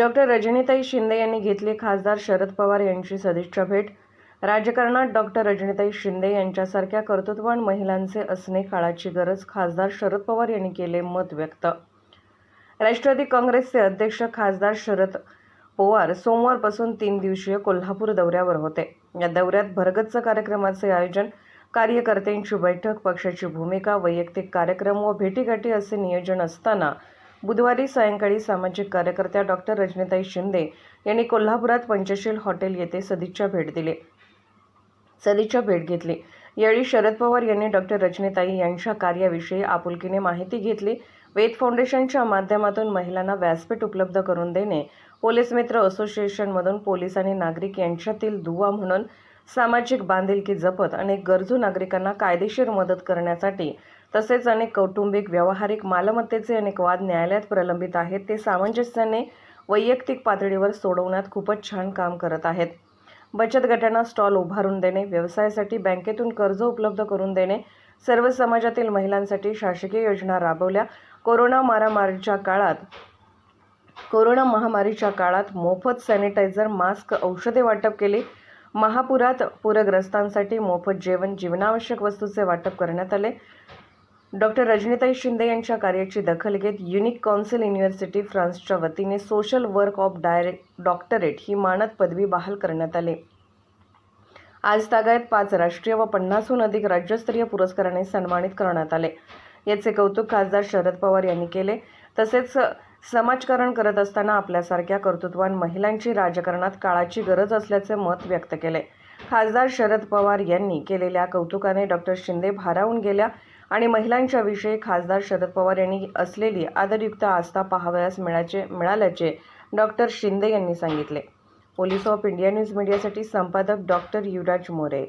Doctor Rajnitai Shinde यांनी घेतली खासदार शरद पवार यांची सदिच्छा भेट. राजकारणात डॉक्टर रजनीताई शिंदे यांच्यासारख्या कर्तृत्ववान महिलांचे असणे काळाची गरज खासदार शरद पवार यांनी केले मत व्यक्त. राष्ट्रवादी काँग्रेसचे अध्यक्ष खासदार शरद पवार सोमवारपासून तीन दिवसीय कोल्हापूर दौऱ्यावर होते. या दौऱ्यात भरगच्च कार्यक्रमाचे आयोजन कार्यकर्त्यांची बैठक पक्षाची भूमिका वैयक्तिक कार्यक्रम व भेटीगाठी असे नियोजन असताना बुधवारी सायंकाळी सामाजिक कार्यकर्त्या डॉक्टर रजनीताई शिंदे यांनी कोल्हापुरात पंचशील हॉटेल येथे सदिच्छा भेट दिली. सदिच्छा भेट घेतली. यावेळी शरद पवार यांनी डॉक्टर रजनीताई यांच्या कार्याविषयी आपुलकीने माहिती घेतली. वेद फाउंडेशनच्या माध्यमातून महिलांना व्यासपीठ उपलब्ध करून देणे पोलीस मित्र असोसिएशनमधून पोलीस आणि नागरिक यांच्यातील दुवा म्हणून सामाजिक बांधिलकी जपत अनेक गरजू नागरिकांना कायदेशीर मदत करण्यासाठी तसेच अनेक कौटुंबिक व्यावहारिक मालमत्तेचे अनेक वाद न्यायालयात प्रलंबित आहेत. ते सामंजस्याने वैयक्तिक पातळीवर सोडवण्यात खूपच छान काम करत आहेत. बचत गटांना स्टॉल उभारून देणे व्यवसायासाठी बँकेतून कर्ज उपलब्ध करून देणे सर्व समाजातील महिलांसाठी शासकीय योजना राबवल्या. कोरोना मारामारीच्या काळात कोरोना महामारीच्या काळात मोफत सॅनिटायझर मास्क औषधे वाटप केली. महापुरात पूरग्रस्तांसाठी मोफत जेवण जीवनावश्यक वस्तूचे वाटप करण्यात आले. डॉक्टर रजनीताई शिंदे यांच्या कार्याची दखल घेत युनिक कौन्सिल युनिव्हर्सिटी फ्रान्सच्या वतीने social work of direct doctorate ही मानद पदवी बहाल करण्यात आली. आज तागायत पाच राष्ट्रीय व पन्नासहून अधिक राज्यस्तरीय पुरस्काराने सन्मानित करण्यात आले. याचे कौतुक खासदार शरद पवार यांनी केले. तसेच समाजकारण करत असताना आपल्यासारख्या कर्तृत्वान महिलांची राजकारणात काळाची गरज असल्याचे मत व्यक्त केले. खासदार शरद पवार यांनी केलेल्या कौतुकाने डॉक्टर शिंदे भारावून गेल्या. आणि महिलांच्या विषयी खासदार शरद पवार यांनी असलेली आदरयुक्त आस्था पाहावयास मिळाचे मिळाल्याचे डॉक्टर शिंदे यांनी सांगितले. पोलीस ऑफ इंडिया न्यूज मीडियासाठी संपादक डॉक्टर युवराज मोरे.